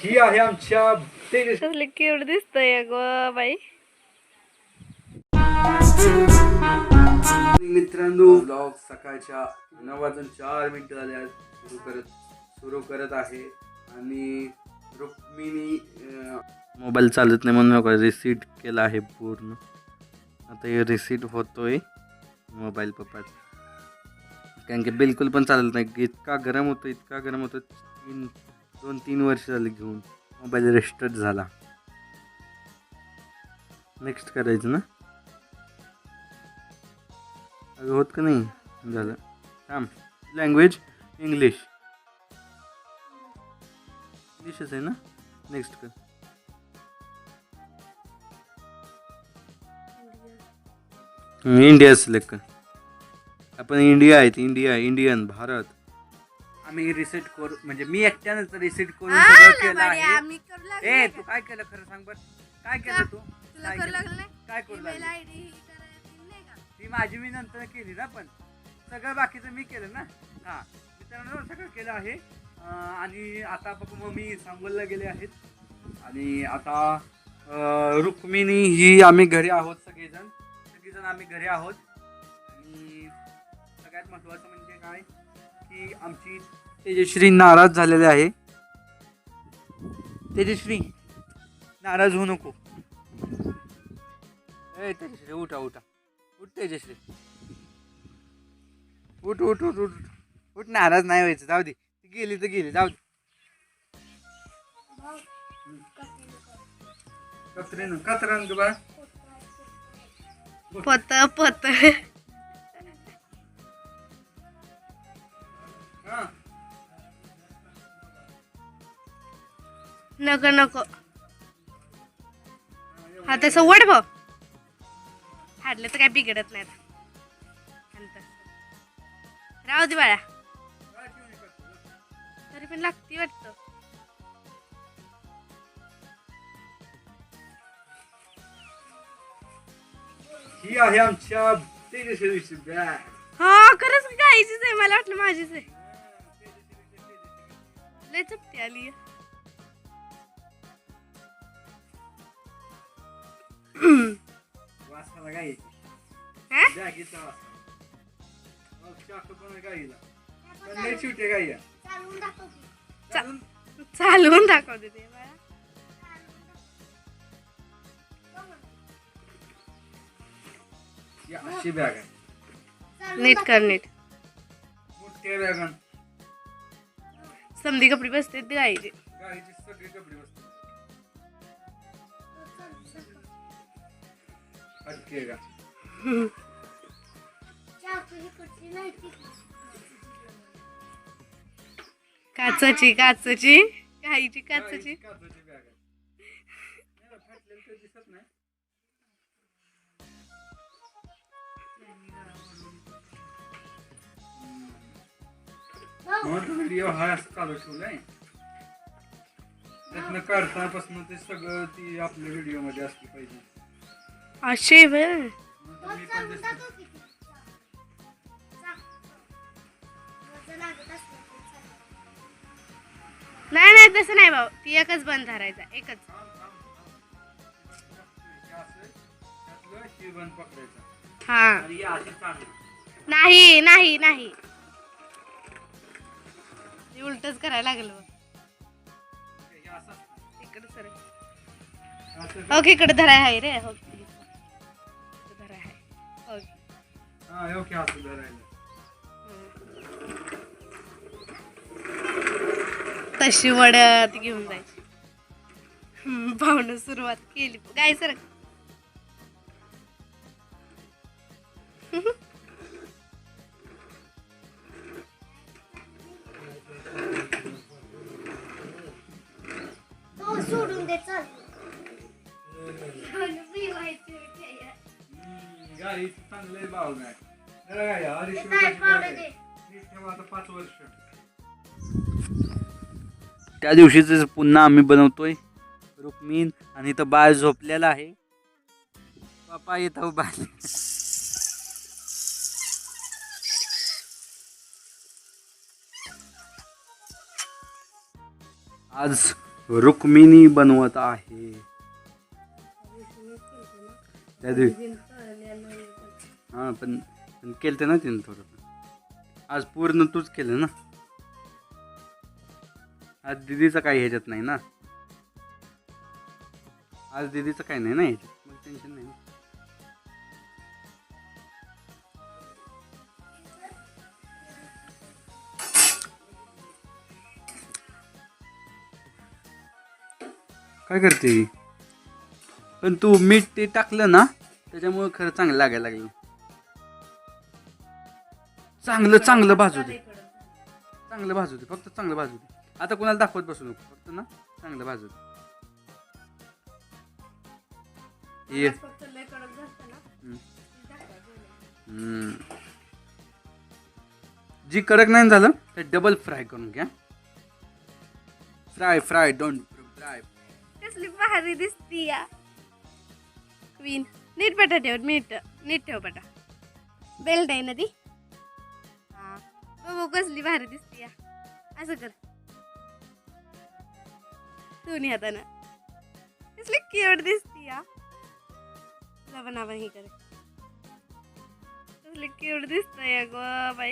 ही आहे आमच्या केवढ दिसतंय ग बाई. मित्रांनो ब्लॉग सकाळच्या नऊ वाजून चार मिनिटं झाले आज सुरू करत सुरू करत आहे. आणि रुक्मिणी मोबाईल चालत नाही म्हणून रिसीट केला आहे पूर्ण. आता हे रिसीट होतोय मोबाईल पप्पाचा. कारण की बिलकुल पण चालत नाही. इतका गरम होतो इतका गरम होतो तीन दोन तीन वर्ष झाली घेऊन मोबाईल रेस्टर्ट झाला. नेक्स्ट करायचं ना? अगं होत का नाही? झालं. थांब. लँग्वेज इंग्लिश इंग्लिशच आहे ना? नेक्स्ट कर. इंडिया सिलेक्ट कर. आपण इंडिया आहेत. इंडिया इंडियन भारत आम्ही रिसेट करू म्हणजे मी एकट्यानंच रिसेट करून सगळं केलं आहे. ए तू काय केलं खरं सांग बरं? काय केलं तू? काय केलं? काय करू लागली? ती माझी मी नंतर केली ना पण. सगळं बाकीचं मी केलं ना? हां. मित्रांनो सगळं केलं आहे. अं, आणि आता पप्पा मम्मी सांगोलला गेले आहेत. आणि आता अं, रुक्मिणी ही आम्ही घरी आहोत सगळेजण. सगळेजण आम्ही घरी आहोत. आणि सगळ्यात महत्त्वाचं म्हणजे काय? की आमची तेजश्री नाराज झालेली आहे. तेजश्री नाराज होऊ नको. ए तेजश्री उठा उठा. उठ तेजश्री. उठ उठ उठ उठ उठ. नाराज नाही व्हायचं. जाऊ दे. गेली तर गेली. जाऊ दे. कचरेनं कचरा बा पत पत. नको नको. हा तसं वड भाऊ हाडलं तर काय बिघडत नाही. राहू दे बाळा. तरी पण लागती वाटतं. ही आहे आमच्या तेजश्रीची बॅग. हा खरंच गायचीच आहे? मला वाटलं माझीच आहे. लय चपटी आली वासाला हा? वास पण गाईला गाई चालवून अशी बॅग आहे. नीट कर नीट. मोठ्या बॅगान समधी कपडे बसते ते गायचे गाईची सगळी कपडे बसतात. फाटलेलं काही दिसत नाही. म्हणून व्हिडिओ हा असं चालू ठेवलाय त्यातनं काढतापासून ते सगळं ती आपल्या व्हिडिओमध्ये असली पाहिजे. असे वेळ नाही नाही तसं नाही भाऊ. ती एकच बंद धरायचा एकच. नाही नाही नाही. उलटच करायला लागलो. ओके इकडे धराय आहे रे ओके. हा हे ओके असं धरायला. तशी वड्यात घेऊन जायची. हम्म, भावनं सुरुवात केली. गाय सर. सोडून दे चल. चांगले भाव नाही जरा काय अडीचशे काय रुपयाची पावडं गाडी दे आहे. नीट ठेवा आता पाच वर्ष. त्या दिवशीच पुन्हा आम्ही बनवतोय रुक्मीन आणि इथं बाळ झोपलेला आहे. बापा येतो बाळ आज रुक्मिणी बनवत आहे. त्या दिवशी हां पण पण केलं ना तिने थोडं आज पूर्ण तूच केलं ना? आज दिदीचं काही ह्याच्यात नाही ना? आज दिदीचं काही नाही ना ह्याच्यात? मग टेन्शन नाही ना? काय करते? पण तू मीठ ते टाकलं ना त्याच्यामुळं खरं चांगलं लागायला लागलं. चांगलं चांगलं भाजू दे. चांगलं भाजू दे फक्त चांगलं भाजू दे. आता कोणाला दाखवत बसू नको फक्त ना चांगलं भाजू दे. ये. जी कडक नाही झालं तर डबल फ्राय करून घ्या. फ्राय फ्राय डोंट फ्राय कसली भारी दिसती या. क्वीन नीट पटा ठेव नीट नीट ठेव पटा बेल्ट आहे ना ती? हा कसली भारी दिसते या. असं कर. दोन्ही हाताना. कसली क्यूट दिसते या. तुला पण आपण हे कर कसली केवढ दिसत या गो बाई.